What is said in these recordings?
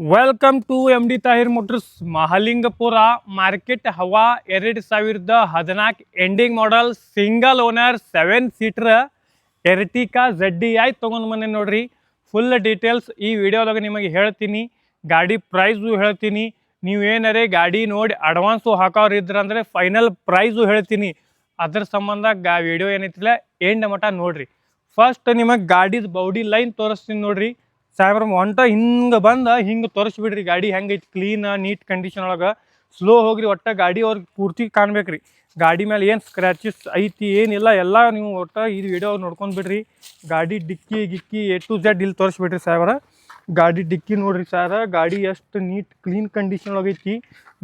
Welcome to M D Tahir motors Mahalingapura market ಹವಾ ಎರಡು ಸಾವಿರದ ಹದಿನಾಲ್ಕು ending model single owner seven seater Ertiga Z D I ತೊಗೊಂಡು ಬಂದೆ ನೋಡ್ರಿ. ಫುಲ್ ಡೀಟೇಲ್ಸ್ ಈ ವಿಡಿಯೋದಾಗ ನಿಮಗೆ ಹೇಳ್ತೀನಿ. ಗಾಡಿ ಪ್ರೈಸು ಹೇಳ್ತೀನಿ. ನೀವು ಏನಾರೇ ಗಾಡಿ ನೋಡಿ ಅಡ್ವಾನ್ಸು ಹಾಕೋರು ಇದ್ರಂದರೆ ಫೈನಲ್ ಪ್ರೈಸು ಹೇಳ್ತೀನಿ. ಅದ್ರ ಸಂಬಂಧ ಗಾ ವಿಡಿಯೋ ಏನೈತಿಲ್ಲ ಎಂಡ್ ಮಟ ನೋಡ್ರಿ. ಫಸ್ಟ್ ನಿಮಗೆ ಗಾಡಿದ ಬೌಡಿ ಲೈನ್ ತೋರಿಸ್ತೀನಿ ನೋಡ್ರಿ. ಸಾಹೇಬ್ರ ಹೊಂಟ ಹಿಂಗೆ ಬಂದು ಹಿಂಗೆ ತೋರಿಸ್ಬಿಡ್ರಿ. ಗಾಡಿ ಹೆಂಗೈತಿ? ಕ್ಲೀನ್ ನೀಟ್ ಕಂಡೀಷನ್ ಒಳಗೆ ಸ್ಲೋ ಹೋಗ್ರಿ, ಒಟ್ಟ ಗಾಡಿ ಅವ್ರಿಗೆ ಪೂರ್ತಿ ಕಾಣ್ಬೇಕ್ರಿ. ಗಾಡಿ ಮೇಲೆ ಏನು ಸ್ಕ್ರ್ಯಾಚಸ್ ಐತಿ ಏನಿಲ್ಲ ಎಲ್ಲ ನೀವು ಒಟ್ಟ ಇದು ವಿಡಿಯೋ ನೋಡ್ಕೊಂಡು ಬಿಡ್ರಿ. ಗಾಡಿ ಡಿಕ್ಕಿ, ಗಿಕ್ಕಿ ಎ ಟು ಜೆಡ್ ಇಲ್ಲಿ ತೋರಿಸ್ಬಿಡ್ರಿ ಸಾಹೇಬ್ರ. ಗಾಡಿ ಡಿಕ್ಕಿ ನೋಡ್ರಿ ಸರ್ ಗಾಡಿ ಎಷ್ಟು ನೀಟ್ ಕ್ಲೀನ್ ಕಂಡೀಷನ್ ಒಳಗೈತಿ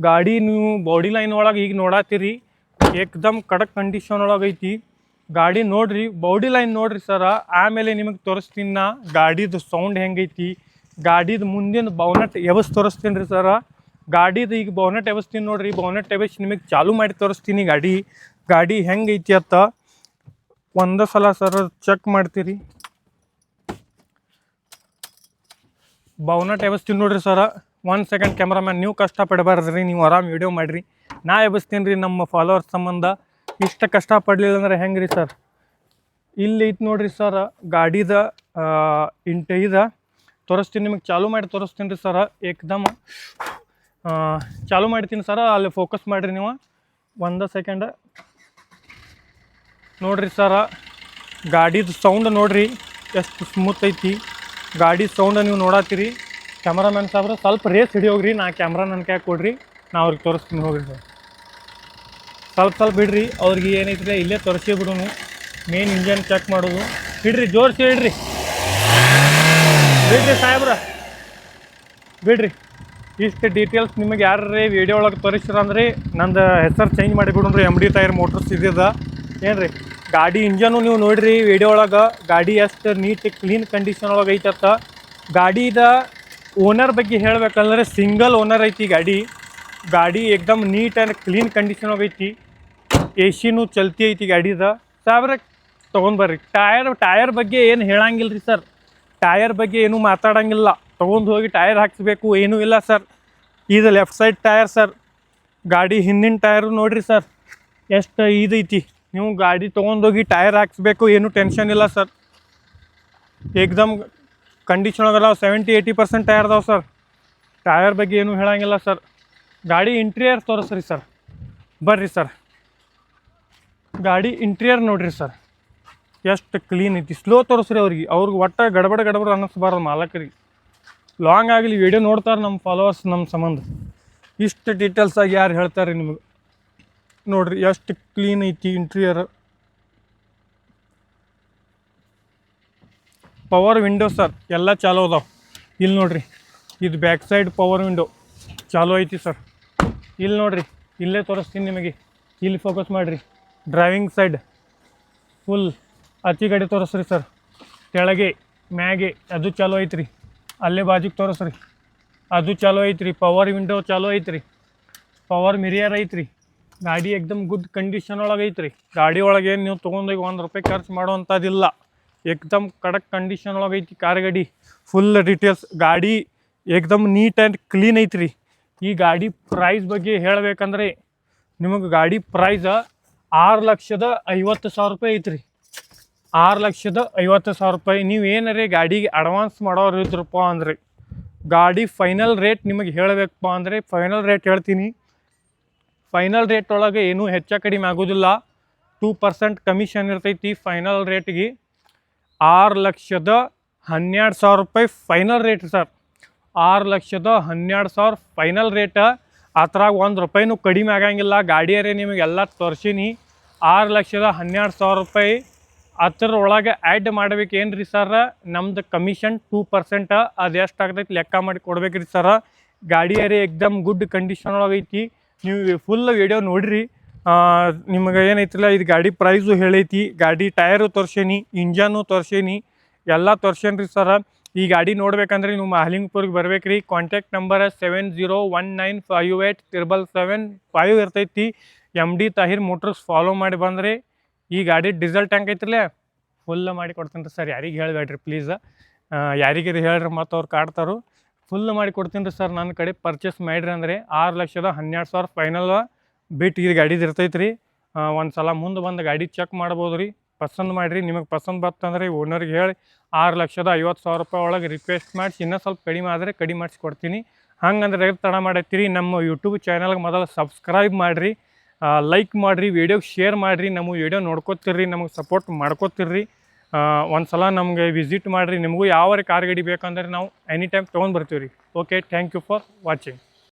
ಗಾಡಿ ನೀವು ಬಾಡಿ ಲೈನ್ ಒಳಗೆ ಈಗ ನೋಡತ್ತೀರಿ ಏಕ್ದಮ್ ಕಡಕ್ ಕಂಡೀಷನ್ ಒಳಗೈತಿ ಗಾಡಿ ನೋಡ್ರಿ ಬೌಡಿ ಲೈನ್ ನೋಡ್ರಿ ಸರ ಆಮೇಲೆ ನಿಮಗೆ ತೋರಿಸ್ತೀನಿ ನಾ, ಗಾಡಿದು ಸೌಂಡ್ ಹೆಂಗೈತಿ. ಗಾಡಿದು ಮುಂದಿನ ಬೌನಟ್ ಎವಸ್ ತೋರಿಸ್ತೀನಿ ರೀ ಸರ ಗಾಡಿದು ಈಗ ಬೌನಟ್ ಎವಸ್ತೀನಿ ನೋಡ್ರಿ ಬೌನಟ್ ಎವಸ್ ನಿಮಗೆ ಚಾಲು ಮಾಡಿ ತೋರಿಸ್ತೀನಿ ಗಾಡಿ. ಗಾಡಿ ಹೆಂಗೈತಿ ಅತ್ತ ಒಂದ ಸಲ ಸರ್ ಚೆಕ್ ಮಾಡ್ತೀರಿ. ಬೌನಟ್ ಎವಸ್ತೀನಿ ನೋಡ್ರಿ ಸರ ಒನ್ ಸೆಕೆಂಡ್ ಕ್ಯಾಮ್ರಾಮ್ಯಾನ್ ನೀವು ಕಷ್ಟಪಡಬಾರ್ದ್ರಿ, ನೀವು ಆರಾಮ್ ವಿಡಿಯೋ ಮಾಡಿರಿ. ನಾ ಎಬಸ್ತೀನಿ ರೀ ನಮ್ಮ ಫಾಲೋವರ್ಸ್ ಸಂಬಂಧ ಇಷ್ಟು ಕಷ್ಟ ಪಡಲಿಲ್ಲ ಅಂದ್ರೆ ಹೆಂಗೆ ರೀ ಸರ್? ಇಲ್ಲಿ ಐತೆ ನೋಡ್ರಿ ಸರ್, ಗಾಡಿದ ಇಂಟೆ ಇದ ತೋರಿಸ್ತೀನಿ, ನಿಮಗೆ ಚಾಲು ಮಾಡಿ ತೋರಿಸ್ತೀನಿ ರೀ ಸರ, ಏಕ್ದಮ್ ಚಾಲು ಮಾಡ್ತೀನಿ ಸರ, ಅಲ್ಲಿ ಫೋಕಸ್ ಮಾಡಿರಿ ನೀವು. ಒಂದು ಸೆಕೆಂಡ್ ನೋಡ್ರಿ ಸರ, ಗಾಡಿದು ಸೌಂಡ್ ನೋಡ್ರಿ, ಎಷ್ಟು ಸ್ಮೂತ್ ಐತಿ. ಗಾಡಿ ಸೌಂಡ್ ನೀವು ನೋಡತ್ತೀರಿ ಕ್ಯಾಮ್ರಾಮ್ಯಾನ್ ಸಾಬ್ರ ಸ್ವಲ್ಪ ರೇಸ್ ಹಿಡಿಯೋಗ್ರಿ, ನಾ ಕ್ಯಾಮ್ರಾ ನನ್ನ ಕೈ ಕೊಡ್ರಿ, ನಾ ಅವ್ರಿಗೆ ತೋರಿಸ್ತೀನಿ ಹೋಗ್ರಿ ಸರ್. ಸ್ವಲ್ಪ ಸ್ವಲ್ಪ ಬಿಡ್ರಿ, ಅವ್ರಿಗೆ ಏನೈತ್ರಿ ಇಲ್ಲೇ ತೋರಿಸಿ ಬಿಡೋನು. ಮೇನ್ ಇಂಜನ್ ಚೆಕ್ ಮಾಡೋದು. ಬಿಡ್ರಿ, ಜೋರ್ಸಿ ಹಿಡ್ರಿ ಬಿಡ್ರಿ ಸಾಹೇಬ್ರ. ಬಿಡ್ರಿ. ಇಷ್ಟು ಡೀಟೇಲ್ಸ್ ನಿಮಗೆ ಯಾರೇ ವಿಡಿಯೋ ಒಳಗೆ ತೋರಿಸ್ತೀರ ಅಂದ್ರೆ ನಂದು ಹೆಸರು ಚೇಂಜ್ ಮಾಡಿಬಿಡೋಣ್ರಿ ಎಂ ಡಿ ಟೈರ್ ಮೋಟರ್ಸ್ ಇದ್ದಿದ್ದ. ಏನು ರೀ ಗಾಡಿ ಇಂಜನು ನೀವು ನೋಡಿರಿ ವಿಡಿಯೋ ಒಳಗೆ, ಗಾಡಿ ಎಷ್ಟು ನೀಟ್ ಕ್ಲೀನ್ ಕಂಡೀಷನ್ ಒಳಗೆ ಐತತ್ತ. ಗಾಡಿದ ಓನರ್ ಬಗ್ಗೆ ಹೇಳ್ಬೇಕಂದ್ರೆ ಸಿಂಗಲ್ ಓನರ್ ಐತಿ ಗಾಡಿ. ಗಾಡಿ ಏಕ್ದಮ್ ನೀಟ್ ಆ್ಯಂಡ್ ಕ್ಲೀನ್ ಕಂಡೀಷನ್ ಒಳಗೆ ಐತಿ. ಎ ಸಿನೂ ಚಲ್ತಿ ಐತಿ ಗಾಡಿದ. ಸಾವಿರ ತೊಗೊಂಡ್ಬರ್ರಿ ಟಯರ್ ಟಯರ್ ಬಗ್ಗೆ ಏನು ಹೇಳಂಗಿಲ್ಲ ರೀ ಸರ್. ಟಯರ್ ಬಗ್ಗೆ ಏನೂ ಮಾತಾಡಂಗಿಲ್ಲ. ತೊಗೊಂಡು ಹೋಗಿ ಟಯರ್ ಹಾಕಿಸ್ಬೇಕು, ಏನೂ ಇಲ್ಲ ಸರ್. ಇದು ಲೆಫ್ಟ್ ಸೈಡ್ ಟಯರ್ ಸರ್. ಗಾಡಿ ಹಿಂದಿನ ಟಯರು ನೋಡಿರಿ ಸರ್. ಎಷ್ಟು ಇದೈತಿ ನೀವು ಗಾಡಿ ತೊಗೊಂಡೋಗಿ ಟಯರ್ ಹಾಕಿಸ್ಬೇಕು, ಏನೂ ಟೆನ್ಷನ್ ಇಲ್ಲ ಸರ್. ಏಕ್ದಮ್ ಕಂಡೀಷನ್ ಒಳಗಲ್ಲ ಸೆವೆಂಟಿ ಏಯ್ಟಿ ಪರ್ಸೆಂಟ್ ಟಯರ್ ಅದಾವೆ ಸರ್. ಟಯರ್ ಬಗ್ಗೆ ಏನೂ ಹೇಳಂಗಿಲ್ಲ ಸರ್. ಗಾಡಿ ಇಂಟೀರಿಯರ್ ತೋರಿಸ್ರಿ ಸರ್. ಬರ್ರಿ ಸರ್. ಗಾಡಿ ಇಂಟೀರಿಯರ್ ನೋಡ್ರಿ ಸರ್. ಎಷ್ಟು ಕ್ಲೀನ್ ಐತಿ. ಸ್ಲೋ ತೋರಿಸ್ರಿ ಅವ್ರಿಗೆ. ಅವ್ರಿಗೆ ಒಟ್ಟ ಗಡಬಡ ಗಡಬಡ ಅನ್ನಿಸ್ಬಾರ್ದು ಮಾಲಕರಿಗೆ. ಲಾಂಗ್ ಆಗಲಿ ವಿಡಿಯೋ ನೋಡ್ತಾರೆ ನಮ್ಮ ಫಾಲೋವರ್ಸ್ ನಮ್ಮ ಸಂಬಂಧ. ಇಷ್ಟು ಡೀಟೇಲ್ಸಾಗಿ ಯಾರು ಹೇಳ್ತಾರೆ ನಿಮಗೆ? ನೋಡ್ರಿ, ಎಷ್ಟು ಕ್ಲೀನ್ ಐತಿ ಇಂಟೀರಿಯರ್ ಪವರ್ ವಿಂಡೋ ಸರ್, ಎಲ್ಲ ಚಾಲೋ ಅದಾವೆ. ಇಲ್ಲಿ ನೋಡ್ರಿ, ಇದು ಬ್ಯಾಕ್ ಸೈಡ್ ಪವರ್ ವಿಂಡೋ ಚಾಲೋ ಐತಿ ಸರ್. ಇಲ್ಲಿ ನೋಡ್ರಿ, ಇಲ್ಲೇ ತೋರಿಸ್ತೀನಿ ನಿಮಗೆ. ಇಲ್ಲಿ ಫೋಕಸ್ ಮಾಡಿರಿ. ಡ್ರೈವಿಂಗ್ ಸೈಡ್ ಫುಲ್ ಆಚೆ ಕಡೆ ತೋರಿಸ್ರಿ ಸರ್. ಕೆಳಗೆ, ಮ್ಯಾಗೆ, ಅದು ಚಾಲೂ ಐತ್ರಿ. ಅಲ್ಲೇ ಬಾಜುಗೆ ತೋರಿಸ್ರಿ. ಅದು ಚಾಲೂ ಐತ್ರಿ. ಪವರ್ ವಿಂಡೋ ಚಾಲೂ ಐತ್ರಿ. ಪವರ್ ಮಿರಿಯರ್ ಐತ್ರಿ. ಗಾಡಿ ಎಕ್ದಮ್ ಗುಡ್ ಕಂಡೀಷನ್ ಒಳಗೆ ಐತ್ರಿ. ಗಾಡಿ ಒಳಗೆ ಏನು ನೀವು ತೊಗೊಂಡೋಗಿ ಒಂದು ರೂಪಾಯಿ ಖರ್ಚು ಮಾಡೋವಂಥದ್ದಿಲ್ಲ ಎಕ್ದಮ್ ಕಡಕ್ ಕಂಡೀಷನ್ ಒಳಗೆ ಐತಿ ಕಾರ್ ಗಾಡಿ. ಫುಲ್ ಡೀಟೇಲ್ಸ್ ಗಾಡಿ ಎಕ್ದಮ್ ನೀಟ್ ಆ್ಯಂಡ್ ಕ್ಲೀನ್ ಐತ್ರಿ. ಈ ಗಾಡಿ ಪ್ರೈಸ್ ಬಗ್ಗೆ ಹೇಳಬೇಕಂದ್ರೆ ನಿಮಗೆ ಗಾಡಿ ಪ್ರೈಸ್ ಆರು ಲಕ್ಷದ ಐವತ್ತು ಸಾವಿರ ರೂಪಾಯಿ ಐತ್ರಿ. ಆರು ಲಕ್ಷದ ಐವತ್ತು ಸಾವಿರ ರೂಪಾಯಿ. ನೀವು ಏನಾರೇ ಗಾಡಿಗೆ ಅಡ್ವಾನ್ಸ್ ಮಾಡೋರು ಇದ್ರಪ್ಪ ಅಂದ್ರೆ, ಗಾಡಿ ಫೈನಲ್ ರೇಟ್ ನಿಮಗೆ ಹೇಳಬೇಕಪ್ಪ ಅಂದರೆ ಫೈನಲ್ ರೇಟ್ ಹೇಳ್ತೀನಿ. ಫೈನಲ್ ರೇಟ್ ಒಳಗೆ ಏನೂ ಹೆಚ್ಚ ಕಡಿಮೆ ಆಗೋದಿಲ್ಲ. ಟೂ ಪರ್ಸೆಂಟ್ ಕಮಿಷನ್ ಇರ್ತೈತಿ ಫೈನಲ್ ರೇಟ್ಗೆ ಆರು ಲಕ್ಷದ ಹನ್ನೆರಡು ಸಾವಿರ ರೂಪಾಯಿ ಫೈನಲ್ ರೇಟ್ ಸರ್ ಆರು ಲಕ್ಷದ ಹನ್ನೆರಡು ಸಾವಿರ ಫೈನಲ್ ರೇಟ ಅದ್ರಾಗ ಒಂದು ರೂಪಾಯಿನೂ ಕಡಿಮೆ ಆಗಂಗಿಲ್ಲ. ಗಾಡಿಯರೇ ನಿಮಗೆಲ್ಲ ತೋರಿಸೀನಿ. ಆರು ಲಕ್ಷದ ಹನ್ನೆರಡು ಸಾವಿರ ರೂಪಾಯಿ. ಅದ್ರ ಒಳಗೆ ಆ್ಯಡ್ ಮಾಡ್ಬೇಕೇನು ರೀ ಸರ್ ನಮ್ದು ಕಮಿಷನ್ ಟೂ ಪರ್ಸೆಂಟ ಅದು ಎಷ್ಟು ಆಗ್ತೈತಿ ಲೆಕ್ಕ ಮಾಡಿ ಕೊಡ್ಬೇಕು ರೀ ಗಾಡಿ ಗಾಡಿಯರೇ ಎಕ್ದಮ್ ಗುಡ್ ಕಂಡೀಷನ್ ಐತಿ. ನೀವು ಫುಲ್ ವಿಡಿಯೋ ನೋಡಿರಿ. ನಿಮಗೆ ಏನೈತಿಲ್ಲ, ಇದು ಗಾಡಿ ಪ್ರೈಸು ಹೇಳೈತಿ. ಗಾಡಿ ಟಯರು ತೋರ್ಸೇನಿ ಇಂಜನು ತೋರ್ಸೇನಿ, ಎಲ್ಲ ತೋರ್ಸೇನಿ ರೀ ಸರ ಈ ಗಾಡಿ ನೋಡ್ಬೇಕಂದ್ರೆ ನೀವು ಮಹಲಿಂಗ್ಪುರ್ಗೆ ಬರ್ಬೇಕು ರೀ contact number seven zero one nine five eight triple seven five ಇರ್ತೈತಿ. M D Tahir motors follow ಮಾಡಿ ಬಂದ್ರಿ ಈ ಗಾಡಿ ಡೀಸೆಲ್ ಟ್ಯಾಂಕ್ ಐತಿಲ್ಲ ಫುಲ್ ಮಾಡಿ ಕೊಡ್ತೀನಿ ರೀ ಸರ್ ಯಾರಿಗೆ ಹೇಳಬೇಡ್ರಿ ಪ್ಲೀಸ್ ಯಾರಿಗಿರಿ ಹೇಳ್ರಿ ಮತ್ತು ಅವ್ರು ಕಾಡ್ತಾರು. ಫುಲ್ ಮಾಡಿ ಕೊಡ್ತೀನಿ ಸರ್ ನನ್ನ ಕಡೆ ಪರ್ಚೇಸ್ ಮಾಡಿರಿ ಅಂದರೆ ಆರು ಲಕ್ಷದ ಹನ್ನೆರಡು ಸಾವಿರ ಫೈನಲ್ ಬಿಟ್ಟು ಇದು ಗಾಡಿದು ಇರ್ತೈತೆ ರೀ ಒಂದು ಸಲ ಮುಂದೆ ಬಂದು ಗಾಡಿ ಚೆಕ್ ಮಾಡ್ಬೋದು ರೀ. ಪಸಂದ್ ಮಾಡಿರಿ. ನಿಮಗೆ ಪಸಂದ್ ಬರ್ತಂದ್ರೆ ಓನರ್ಗೆ ಹೇಳಿ ಆರು ಲಕ್ಷದ ಐವತ್ತು ಸಾವಿರ ರೂಪಾಯಿ ಒಳಗೆ ರಿಕ್ವೆಸ್ಟ್ ಮಾಡಿಸಿ, ಇನ್ನೂ ಸ್ವಲ್ಪ ಕಡಿಮೆ ಆದರೆ ಕಡಿಮೆ ಮಾಡಿಸಿ ಕೊಡ್ತೀನಿ. ಹಂಗಂದ್ರೆ ತಡ ಮಾಡತ್ತೀರಿ. ನಮ್ಮ ಯೂಟ್ಯೂಬ್ ಚಾನಲ್ಗೆ ಮೊದಲು ಸಬ್ಸ್ಕ್ರೈಬ್ ಮಾಡಿರಿ. ಲೈಕ್ ಮಾಡಿರಿ ವಿಡಿಯೋಗೆ ಶೇರ್ ಮಾಡಿರಿ, ನಮ್ಮ ವಿಡಿಯೋ ನೋಡ್ಕೊತಿರ್ರಿ, ನಮಗೆ ಸಪೋರ್ಟ್ ಮಾಡ್ಕೊತಿರ್ರಿ. ಒಂದು ಸಲ ನಮಗೆ ವಿಸಿಟ್ ಮಾಡಿರಿ, ನಿಮಗೂ ಯಾವ ಕಾರ್ ಗಾಡಿ ಬೇಕಂದ್ರೆ ನಾವು ಎನಿ ಟೈಮ್ ತೊಗೊಂಡು ಬರ್ತೀವಿ ರೀ okay thank you for watching